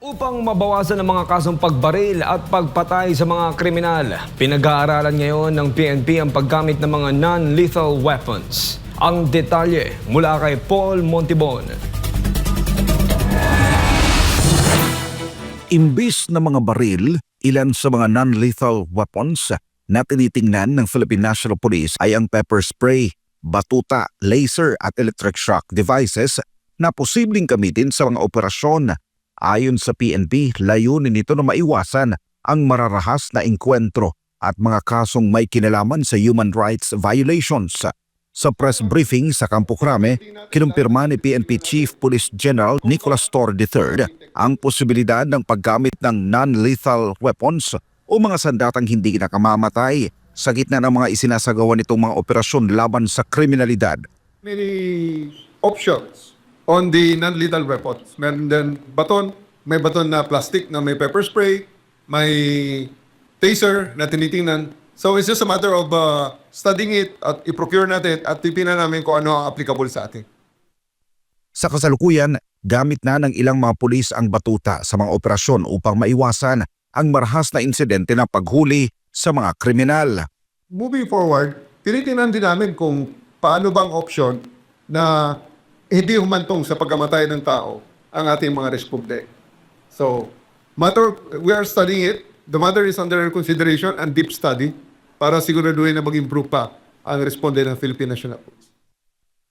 Upang mabawasan ang mga kasong pagbaril at pagpatay sa mga kriminal, pinag-aaralan ngayon ng PNP ang paggamit ng mga non-lethal weapons. Ang detalye mula kay Paul Montibon. Imbis na mga baril, ilan sa mga non-lethal weapons na tinitingnan ng Philippine National Police ay ang pepper spray, batuta, laser at electric shock devices na posibleng gamitin sa mga operasyon. Ayon sa PNP, layunin nito na maiwasan ang mararahas na engkwentro at mga kasong may kinalaman sa human rights violations. Sa press briefing sa Campo Crame, kinumpirma ni PNP Chief Police General Nicolas Torre III ang posibilidad ng paggamit ng non-lethal weapons o mga sandatang hindi nakamamatay sa gitna ng mga isinasagawa nitong mga operasyon laban sa kriminalidad. many options on the non-lethal weapons. Meron din baton, may baton na plastic na may pepper spray, may taser na tinitingnan. So it's just a matter of uh, studying it at i-procure natin at tipinan namin kung ano ang applicable sa atin. Sa kasalukuyan, gamit na ng ilang mga pulis ang batuta sa mga operasyon upang maiwasan ang marahas na insidente ng paghuli sa mga kriminal. Moving forward, tinitingnan din namin kung paano bang option na hindi humantong sa pagkamatay ng tao ang ating mga respublik. So, matter, we are studying it. The matter is under consideration and deep study para siguraduhin na mag-improve pa ang responde ng Philippine National Police.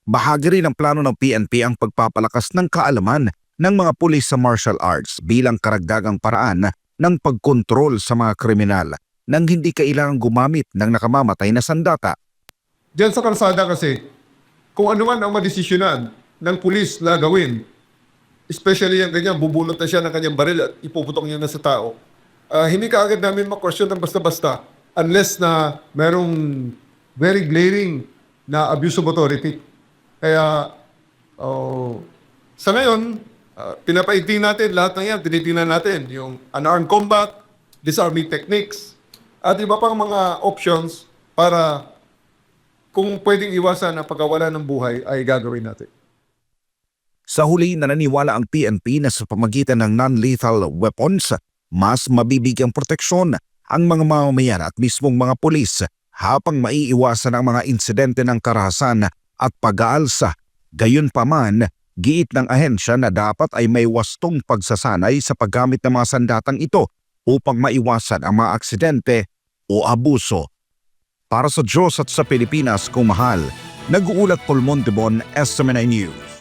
Bahagi rin ng plano ng PNP ang pagpapalakas ng kaalaman ng mga pulis sa martial arts bilang karagdagang paraan ng pagkontrol sa mga kriminal nang hindi kailangang gumamit ng nakamamatay na sandata. Diyan sa kalsada kasi, kung ano man ang madesisyonan ng pulis na gawin, especially yung ganyan, bubulot na siya ng kanyang baril at ipuputok niya na sa tao, ah, hindi ka agad namin makwestiyon ng basta-basta unless na merong very glaring na abuse of authority. Kaya, oh, sa ngayon, uh, pinapaigting natin lahat ng yan, tinitingnan natin yung unarmed combat, disarming techniques, at iba pang mga options para kung pwedeng iwasan ang pagkawala ng buhay ay gagawin natin. Sa huli, nananiwala ang PNP na sa pamagitan ng non-lethal weapons, mas mabibigyang proteksyon ang mga mamamayan at mismong mga pulis habang maiiwasan ang mga insidente ng karahasan at pag-aalsa. Gayunpaman, giit ng ahensya na dapat ay may wastong pagsasanay sa paggamit ng mga sandatang ito upang maiwasan ang mga aksidente o abuso. Para sa Diyos at sa Pilipinas kung mahal, nag-uulat Paul Montebon, SMNI News.